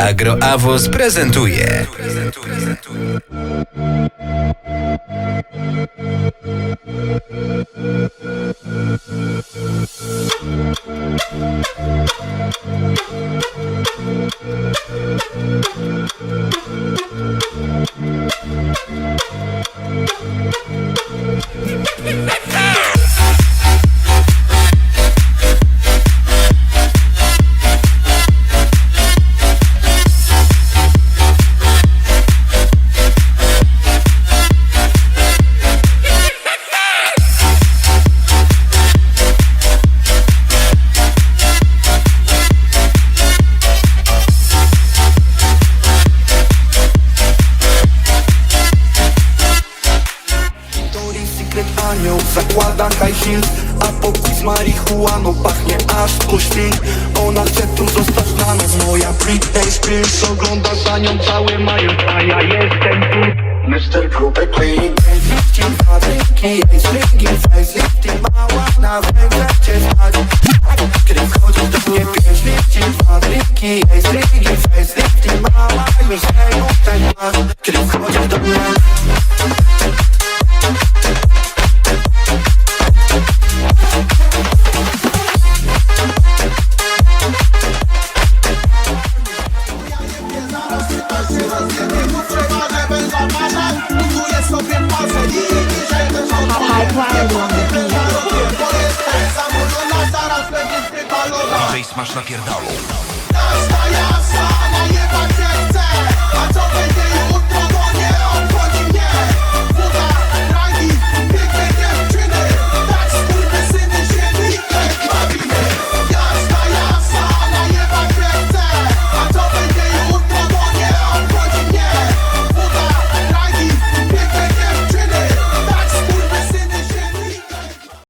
Agroawos prezentuje. anioł zakłada high heels A pokój z marihuaną pachnie aż po świt Ona chce tu zostać na noc Moja Britney Spears Ogląda za nią cały major A ja jestem tu Mr. Grube Clean Lifting fabryki, ej stringi Facelifting mała na węgle cię stać beat. DJ Smash